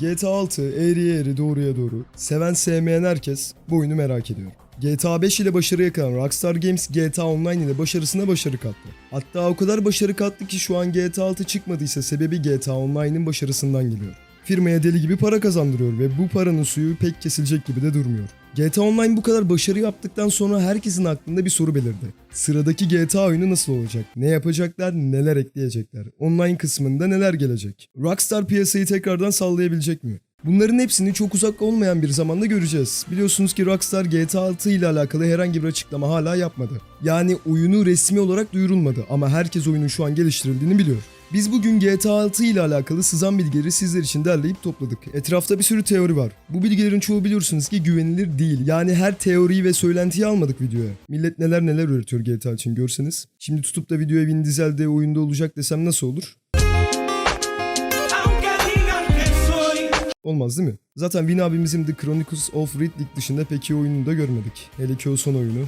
GTA 6 eğriye eğri doğruya doğru. Seven sevmeyen herkes bu oyunu merak ediyor. GTA 5 ile başarı yakalan Rockstar Games GTA Online ile başarısına başarı kattı. Hatta o kadar başarı kattı ki şu an GTA 6 çıkmadıysa sebebi GTA Online'ın başarısından geliyor. Firmaya deli gibi para kazandırıyor ve bu paranın suyu pek kesilecek gibi de durmuyor. GTA Online bu kadar başarı yaptıktan sonra herkesin aklında bir soru belirdi. Sıradaki GTA oyunu nasıl olacak? Ne yapacaklar? Neler ekleyecekler? Online kısmında neler gelecek? Rockstar piyasayı tekrardan sallayabilecek mi? Bunların hepsini çok uzak olmayan bir zamanda göreceğiz. Biliyorsunuz ki Rockstar GTA 6 ile alakalı herhangi bir açıklama hala yapmadı. Yani oyunu resmi olarak duyurulmadı ama herkes oyunun şu an geliştirildiğini biliyor. Biz bugün GTA 6 ile alakalı sızan bilgileri sizler için derleyip topladık. Etrafta bir sürü teori var. Bu bilgilerin çoğu biliyorsunuz ki güvenilir değil. Yani her teoriyi ve söylentiyi almadık videoya. Millet neler neler üretiyor GTA için görseniz. Şimdi tutup da videoya Vin Diesel de oyunda olacak desem nasıl olur? Olmaz değil mi? Zaten Vin abimizin The Chronicles of Riddick dışında pek iyi oyununu da görmedik. Hele ki o son oyunu.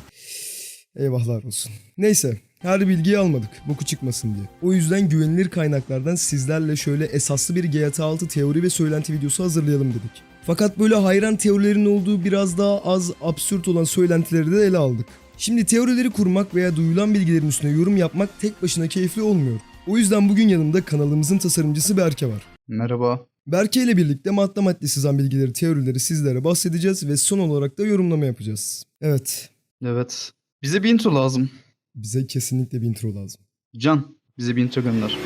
Eyvahlar olsun. Neyse. Her bilgiyi almadık. Boku çıkmasın diye. O yüzden güvenilir kaynaklardan sizlerle şöyle esaslı bir GTA 6 teori ve söylenti videosu hazırlayalım dedik. Fakat böyle hayran teorilerin olduğu biraz daha az absürt olan söylentileri de ele aldık. Şimdi teorileri kurmak veya duyulan bilgilerin üstüne yorum yapmak tek başına keyifli olmuyor. O yüzden bugün yanımda kanalımızın tasarımcısı Berke var. Merhaba. Berke ile birlikte madde madde sızan bilgileri, teorileri sizlere bahsedeceğiz ve son olarak da yorumlama yapacağız. Evet, Evet. Bize bir intro lazım. Bize kesinlikle bir intro lazım. Can, bize bir intro gönder.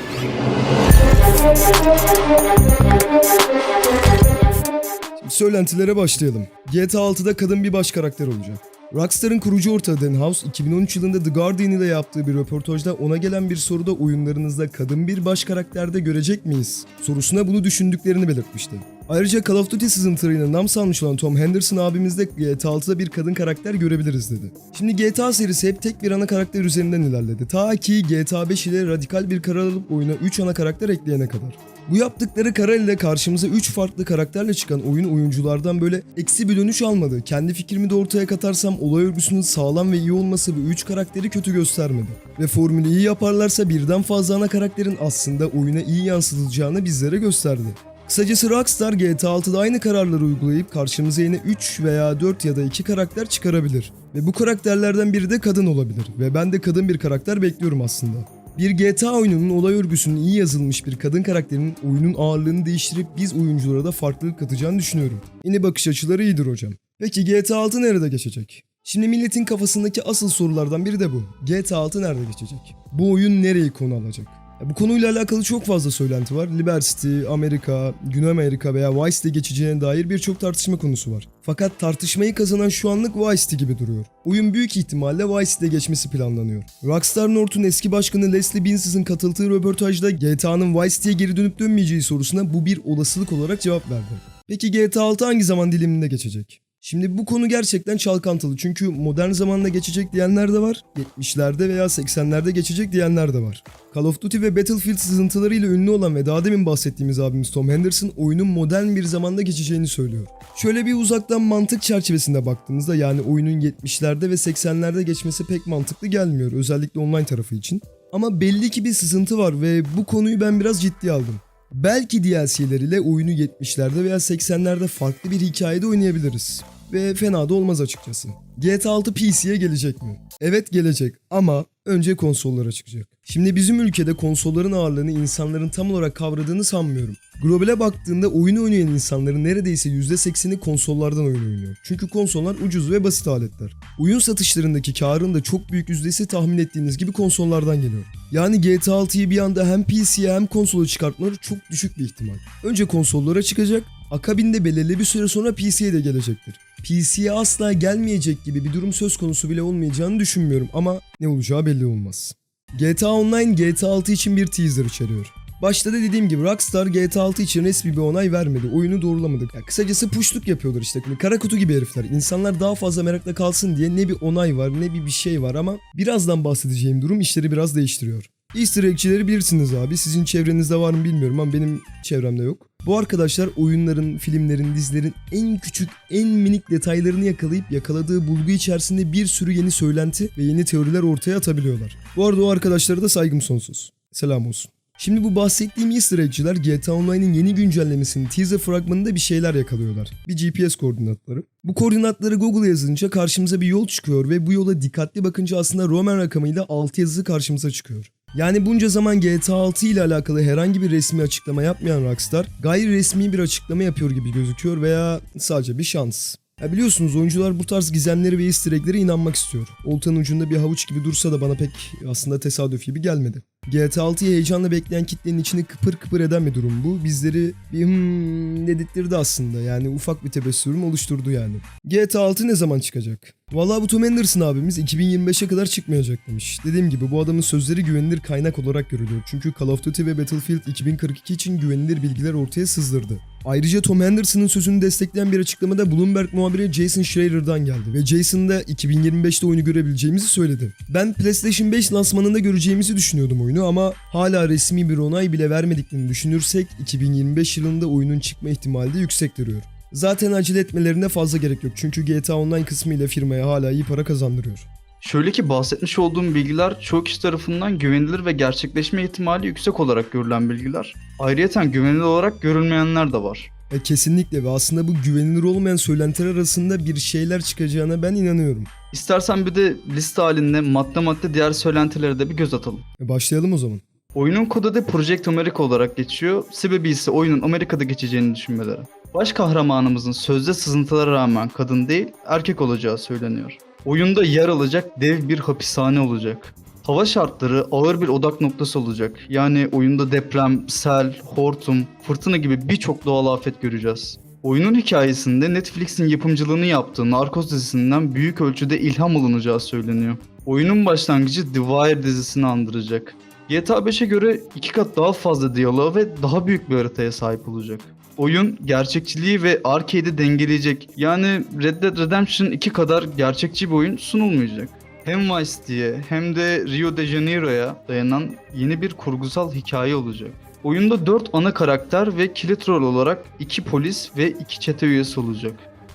Şimdi söylentilere başlayalım. GTA 6'da kadın bir baş karakter olacak. Rockstar'ın kurucu ortağı Dan House 2013 yılında The Guardian ile yaptığı bir röportajda ona gelen bir soruda oyunlarınızda kadın bir baş karakterde görecek miyiz? sorusuna bunu düşündüklerini belirtmişti. Ayrıca Call of Duty sızıntılarıyla nam salmış olan Tom Henderson abimiz de GTA 6'da bir kadın karakter görebiliriz dedi. Şimdi GTA serisi hep tek bir ana karakter üzerinden ilerledi. Ta ki GTA 5 ile radikal bir karar alıp oyuna 3 ana karakter ekleyene kadar. Bu yaptıkları karar ile karşımıza 3 farklı karakterle çıkan oyun oyunculardan böyle eksi bir dönüş almadı. Kendi fikrimi de ortaya katarsam olay örgüsünün sağlam ve iyi olması bu 3 karakteri kötü göstermedi. Ve formülü iyi yaparlarsa birden fazla ana karakterin aslında oyuna iyi yansıtılacağını bizlere gösterdi. Kısacası Rockstar GTA 6'da aynı kararları uygulayıp karşımıza yine 3 veya 4 ya da 2 karakter çıkarabilir. Ve bu karakterlerden biri de kadın olabilir. Ve ben de kadın bir karakter bekliyorum aslında. Bir GTA oyununun olay örgüsünün iyi yazılmış bir kadın karakterinin oyunun ağırlığını değiştirip biz oyunculara da farklılık katacağını düşünüyorum. Yine bakış açıları iyidir hocam. Peki GTA 6 nerede geçecek? Şimdi milletin kafasındaki asıl sorulardan biri de bu. GTA 6 nerede geçecek? Bu oyun nereyi konu alacak? Ya Bu konuyla alakalı çok fazla söylenti var. Liberty, Amerika, Güney Amerika veya Vice City geçeceğine dair birçok tartışma konusu var. Fakat tartışmayı kazanan şu anlık Vice City gibi duruyor. Oyun büyük ihtimalle Vice City'de geçmesi planlanıyor. Rockstar North'un eski başkanı Leslie Binz'in katıldığı röportajda GTA'nın Vice City'ye geri dönüp dönmeyeceği sorusuna bu bir olasılık olarak cevap verdi. Peki GTA 6 hangi zaman diliminde geçecek? Şimdi bu konu gerçekten çalkantılı çünkü modern zamanda geçecek diyenler de var, 70'lerde veya 80'lerde geçecek diyenler de var. Call of Duty ve Battlefield sızıntılarıyla ünlü olan ve daha demin bahsettiğimiz abimiz Tom Henderson oyunun modern bir zamanda geçeceğini söylüyor. Şöyle bir uzaktan mantık çerçevesinde baktığımızda yani oyunun 70'lerde ve 80'lerde geçmesi pek mantıklı gelmiyor özellikle online tarafı için. Ama belli ki bir sızıntı var ve bu konuyu ben biraz ciddiye aldım. Belki DLC'ler ile oyunu 70'lerde veya 80'lerde farklı bir hikayede oynayabiliriz. Ve fena da olmaz açıkçası. GTA 6 PC'ye gelecek mi? Evet gelecek ama önce konsollara çıkacak. Şimdi bizim ülkede konsolların ağırlığını insanların tam olarak kavradığını sanmıyorum. Globale baktığında oyun oynayan insanların neredeyse %80'i konsollardan oyun oynuyor. Çünkü konsollar ucuz ve basit aletler. Oyun satışlarındaki karın da çok büyük yüzdesi tahmin ettiğiniz gibi konsollardan geliyor. Yani GTA 6'yı bir anda hem PC'ye hem konsola çıkartmaları çok düşük bir ihtimal. Önce konsollara çıkacak, akabinde belirli bir süre sonra PC'ye de gelecektir. PC'ye asla gelmeyecek gibi bir durum söz konusu bile olmayacağını düşünmüyorum ama ne olacağı belli olmaz. GTA Online GTA 6 için bir teaser içeriyor. Başta da dediğim gibi Rockstar GTA 6 için resmi bir onay vermedi. Oyunu doğrulamadık. Ya kısacası puşluk yapıyorlar işte. Hani Kara kutu gibi herifler. İnsanlar daha fazla merakla kalsın diye ne bir onay var ne bir bir şey var ama birazdan bahsedeceğim durum işleri biraz değiştiriyor. Easter egg'çileri bilirsiniz abi. Sizin çevrenizde var mı bilmiyorum ama benim çevremde yok. Bu arkadaşlar oyunların, filmlerin, dizilerin en küçük, en minik detaylarını yakalayıp yakaladığı bulgu içerisinde bir sürü yeni söylenti ve yeni teoriler ortaya atabiliyorlar. Bu arada o arkadaşlara da saygım sonsuz. Selam olsun. Şimdi bu bahsettiğim easter egg'ciler GTA Online'ın yeni güncellemesinin teaser fragmanında bir şeyler yakalıyorlar. Bir GPS koordinatları. Bu koordinatları Google'a yazınca karşımıza bir yol çıkıyor ve bu yola dikkatli bakınca aslında Roman rakamıyla alt yazısı karşımıza çıkıyor. Yani bunca zaman GTA 6 ile alakalı herhangi bir resmi açıklama yapmayan Rockstar gayri resmi bir açıklama yapıyor gibi gözüküyor veya sadece bir şans. Ya biliyorsunuz oyuncular bu tarz gizemleri ve easter inanmak istiyor. Oltanın ucunda bir havuç gibi dursa da bana pek aslında tesadüf gibi gelmedi. GTA 6'yı heyecanla bekleyen kitlenin içini kıpır kıpır eden bir durum bu. Bizleri bir hmm dedirttirdi aslında. Yani ufak bir tebessüm oluşturdu yani. GTA 6 ne zaman çıkacak? Vallahi bu Tom Anderson abimiz 2025'e kadar çıkmayacak demiş. Dediğim gibi bu adamın sözleri güvenilir kaynak olarak görülüyor. Çünkü Call of Duty ve Battlefield 2042 için güvenilir bilgiler ortaya sızdırdı. Ayrıca Tom Henderson'ın sözünü destekleyen bir açıklamada Bloomberg muhabiri Jason Schreier'dan geldi ve Jason da 2025'te oyunu görebileceğimizi söyledi. Ben PlayStation 5 lansmanında göreceğimizi düşünüyordum oyunu ama hala resmi bir onay bile vermediklerini düşünürsek 2025 yılında oyunun çıkma ihtimali de yüksek duruyor. Zaten acele etmelerine fazla gerek yok çünkü GTA Online kısmı ile firmaya hala iyi para kazandırıyor. Şöyle ki bahsetmiş olduğum bilgiler çoğu kişi tarafından güvenilir ve gerçekleşme ihtimali yüksek olarak görülen bilgiler. Ayrıca güvenilir olarak görülmeyenler de var. E, kesinlikle ve aslında bu güvenilir olmayan söylentiler arasında bir şeyler çıkacağına ben inanıyorum. İstersen bir de liste halinde madde madde diğer söylentilere de bir göz atalım. E, başlayalım o zaman. Oyunun kodu da Project America olarak geçiyor. Sebebi ise oyunun Amerika'da geçeceğini düşünmeleri. Baş kahramanımızın sözde sızıntılara rağmen kadın değil, erkek olacağı söyleniyor. Oyunda yer alacak dev bir hapishane olacak. Hava şartları ağır bir odak noktası olacak. Yani oyunda deprem, sel, hortum, fırtına gibi birçok doğal afet göreceğiz. Oyunun hikayesinde Netflix'in yapımcılığını yaptığı Narcos dizisinden büyük ölçüde ilham alınacağı söyleniyor. Oyunun başlangıcı The Wire dizisini andıracak. GTA 5'e göre iki kat daha fazla diyaloğa ve daha büyük bir haritaya sahip olacak. Oyun gerçekçiliği ve arcade'i dengeleyecek. Yani Red Dead Redemption 2 kadar gerçekçi bir oyun sunulmayacak. Hem Vice City'ye hem de Rio de Janeiro'ya dayanan yeni bir kurgusal hikaye olacak. Oyunda 4 ana karakter ve kilit rol olarak 2 polis ve 2 çete üyesi olacak.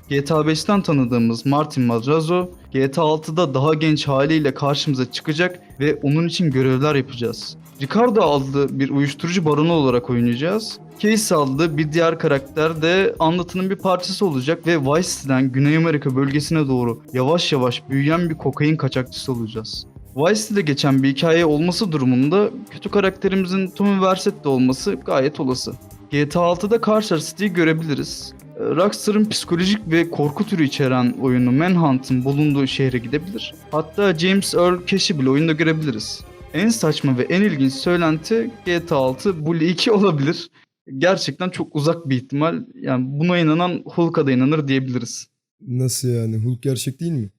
GTA 5'ten tanıdığımız Martin Madrazo, GTA 6'da daha genç haliyle karşımıza çıkacak ve onun için görevler yapacağız. Ricardo adlı bir uyuşturucu baronu olarak oynayacağız. Case adlı bir diğer karakter de anlatının bir parçası olacak ve Vice City'den Güney Amerika bölgesine doğru yavaş yavaş büyüyen bir kokain kaçakçısı olacağız. Vice City'de geçen bir hikaye olması durumunda kötü karakterimizin Tommy Vercetti olması gayet olası. GTA 6'da Carcer City'yi görebiliriz. Ee, Rockstar'ın psikolojik ve korku türü içeren oyunu Manhunt'ın bulunduğu şehre gidebilir. Hatta James Earl Cash'i bile oyunda görebiliriz. En saçma ve en ilginç söylenti GTA 6 Bully 2 olabilir. Gerçekten çok uzak bir ihtimal. Yani buna inanan Hulk'a da inanır diyebiliriz. Nasıl yani? Hulk gerçek değil mi?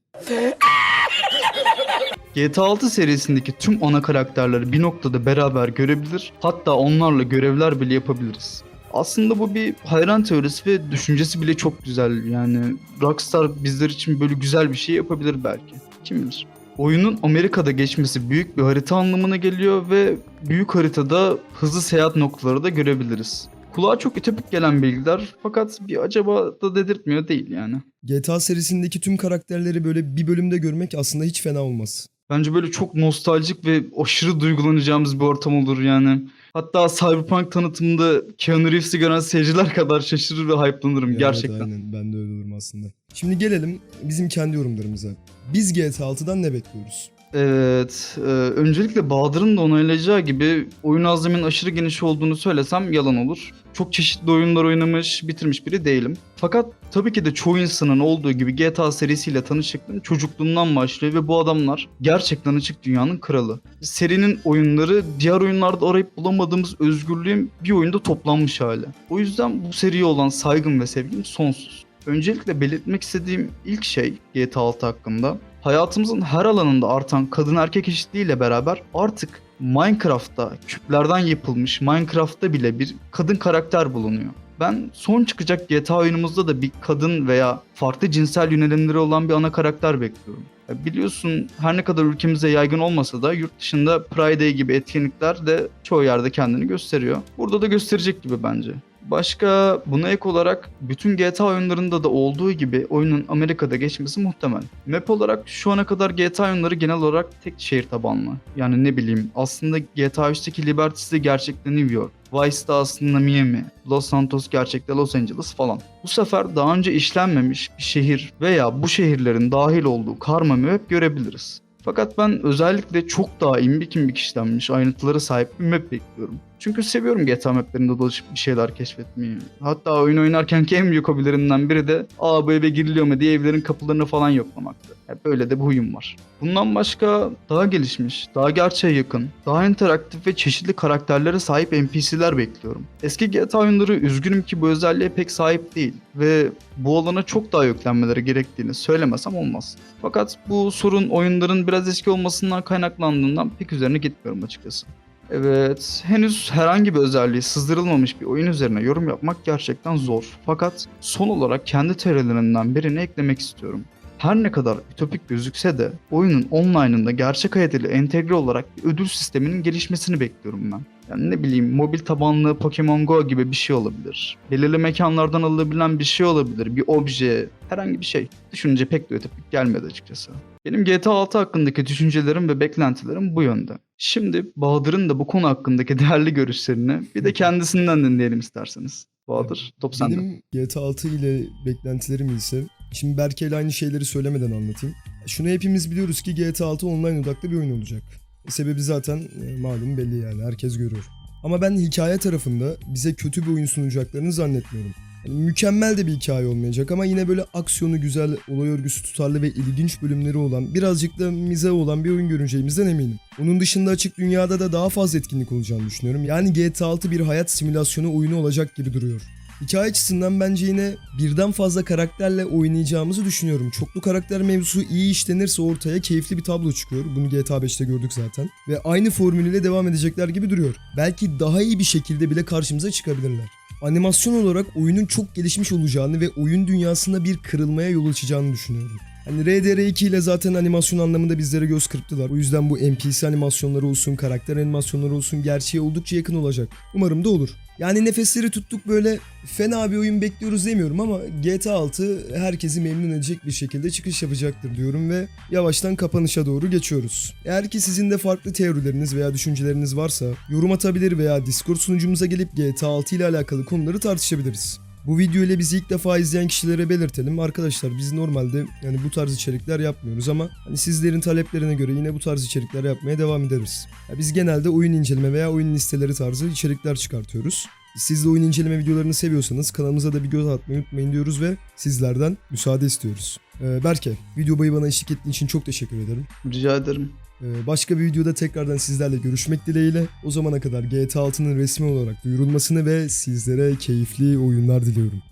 GTA 6 serisindeki tüm ana karakterleri bir noktada beraber görebilir, hatta onlarla görevler bile yapabiliriz. Aslında bu bir hayran teorisi ve düşüncesi bile çok güzel. Yani Rockstar bizler için böyle güzel bir şey yapabilir belki. Kim bilir. Oyunun Amerika'da geçmesi büyük bir harita anlamına geliyor ve büyük haritada hızlı seyahat noktaları da görebiliriz. Kulağa çok ütopik gelen bilgiler fakat bir acaba da dedirtmiyor değil yani. GTA serisindeki tüm karakterleri böyle bir bölümde görmek aslında hiç fena olmaz. Bence böyle çok nostaljik ve aşırı duygulanacağımız bir ortam olur yani. Hatta Cyberpunk tanıtımında Keanu Reeves'i gören seyirciler kadar şaşırır ve hype'lanırım Evet, gerçekten. aynen ben de öyle olurum aslında. Şimdi gelelim bizim kendi yorumlarımıza. Biz GTA 6'dan ne bekliyoruz? Evet, e, öncelikle Bahadır'ın da onaylayacağı gibi oyun azmimin aşırı geniş olduğunu söylesem yalan olur. Çok çeşitli oyunlar oynamış, bitirmiş biri değilim. Fakat tabii ki de çoğu insanın olduğu gibi GTA serisiyle tanışıklığım çocukluğumdan başlıyor ve bu adamlar gerçekten açık dünyanın kralı. Serinin oyunları diğer oyunlarda arayıp bulamadığımız özgürlüğün bir oyunda toplanmış hali. O yüzden bu seriye olan saygım ve sevgim sonsuz. Öncelikle belirtmek istediğim ilk şey GTA 6 hakkında hayatımızın her alanında artan kadın erkek eşitliğiyle beraber artık Minecraft'ta küplerden yapılmış Minecraft'ta bile bir kadın karakter bulunuyor. Ben son çıkacak GTA oyunumuzda da bir kadın veya farklı cinsel yönelimleri olan bir ana karakter bekliyorum. Biliyorsun her ne kadar ülkemize yaygın olmasa da yurt dışında Pride Day gibi etkinlikler de çoğu yerde kendini gösteriyor. Burada da gösterecek gibi bence. Başka buna ek olarak bütün GTA oyunlarında da olduğu gibi oyunun Amerika'da geçmesi muhtemel. Map olarak şu ana kadar GTA oyunları genel olarak tek şehir tabanlı. Yani ne bileyim aslında GTA 3'teki Liberty City gerçekten New York. Vice'da aslında Miami, Los Santos gerçekte Los Angeles falan. Bu sefer daha önce işlenmemiş bir şehir veya bu şehirlerin dahil olduğu karma map görebiliriz. Fakat ben özellikle çok daha imbik imbik işlenmiş ayrıntılara sahip bir map bekliyorum. Çünkü seviyorum GTA maplerinde dolaşıp bir şeyler keşfetmeyi. Hatta oyun oynarkenki en büyük hobilerimden biri de aa bu eve giriliyor mu diye evlerin kapılarını falan yoklamaktı. Hep böyle de bir huyum var. Bundan başka daha gelişmiş, daha gerçeğe yakın, daha interaktif ve çeşitli karakterlere sahip NPC'ler bekliyorum. Eski GTA oyunları üzgünüm ki bu özelliğe pek sahip değil ve bu alana çok daha yüklenmeleri gerektiğini söylemesem olmaz. Fakat bu sorun oyunların biraz eski olmasından kaynaklandığından pek üzerine gitmiyorum açıkçası. Evet, henüz herhangi bir özelliği sızdırılmamış bir oyun üzerine yorum yapmak gerçekten zor. Fakat son olarak kendi teorilerinden birini eklemek istiyorum. Her ne kadar ütopik gözükse de oyunun online'ında gerçek hayat ile entegre olarak bir ödül sisteminin gelişmesini bekliyorum ben. Yani ne bileyim mobil tabanlı Pokemon Go gibi bir şey olabilir. Belirli mekanlardan alınabilen bir şey olabilir. Bir obje, herhangi bir şey. Düşününce pek de ütopik gelmedi açıkçası. Benim GTA 6 hakkındaki düşüncelerim ve beklentilerim bu yönde. Şimdi Bahadır'ın da bu konu hakkındaki değerli görüşlerini bir de kendisinden dinleyelim isterseniz. Bahadır, top sende. Benim GTA 6 ile beklentilerim ise şimdi Berke aynı şeyleri söylemeden anlatayım. Şunu hepimiz biliyoruz ki GTA 6 online odaklı bir oyun olacak. Sebebi zaten e, malum belli yani herkes görüyor. Ama ben hikaye tarafında bize kötü bir oyun sunacaklarını zannetmiyorum. Yani mükemmel de bir hikaye olmayacak ama yine böyle aksiyonu güzel, olay örgüsü tutarlı ve ilginç bölümleri olan, birazcık da mize olan bir oyun göreceğimizden eminim. Onun dışında açık dünyada da daha fazla etkinlik olacağını düşünüyorum. Yani GTA 6 bir hayat simülasyonu oyunu olacak gibi duruyor. Hikaye açısından bence yine birden fazla karakterle oynayacağımızı düşünüyorum. Çoklu karakter mevzusu iyi işlenirse ortaya keyifli bir tablo çıkıyor. Bunu GTA 5'te gördük zaten. Ve aynı formülüyle devam edecekler gibi duruyor. Belki daha iyi bir şekilde bile karşımıza çıkabilirler. Animasyon olarak oyunun çok gelişmiş olacağını ve oyun dünyasında bir kırılmaya yol açacağını düşünüyorum. Hani RDR2 ile zaten animasyon anlamında bizlere göz kırptılar. O yüzden bu NPC animasyonları olsun, karakter animasyonları olsun gerçeğe oldukça yakın olacak. Umarım da olur. Yani nefesleri tuttuk böyle fena bir oyun bekliyoruz demiyorum ama GTA 6 herkesi memnun edecek bir şekilde çıkış yapacaktır diyorum ve yavaştan kapanışa doğru geçiyoruz. Eğer ki sizin de farklı teorileriniz veya düşünceleriniz varsa yorum atabilir veya Discord sunucumuza gelip GTA 6 ile alakalı konuları tartışabiliriz. Bu video ile bizi ilk defa izleyen kişilere belirtelim. Arkadaşlar biz normalde yani bu tarz içerikler yapmıyoruz ama hani sizlerin taleplerine göre yine bu tarz içerikler yapmaya devam ederiz. Ya biz genelde oyun inceleme veya oyun listeleri tarzı içerikler çıkartıyoruz. Siz de oyun inceleme videolarını seviyorsanız kanalımıza da bir göz atmayı unutmayın diyoruz ve sizlerden müsaade istiyoruz. Ee, Berke, video boyu bana eşlik ettiğin için çok teşekkür ederim. Rica ederim. Ee, başka bir videoda tekrardan sizlerle görüşmek dileğiyle. O zamana kadar GTA 6'nın resmi olarak duyurulmasını ve sizlere keyifli oyunlar diliyorum.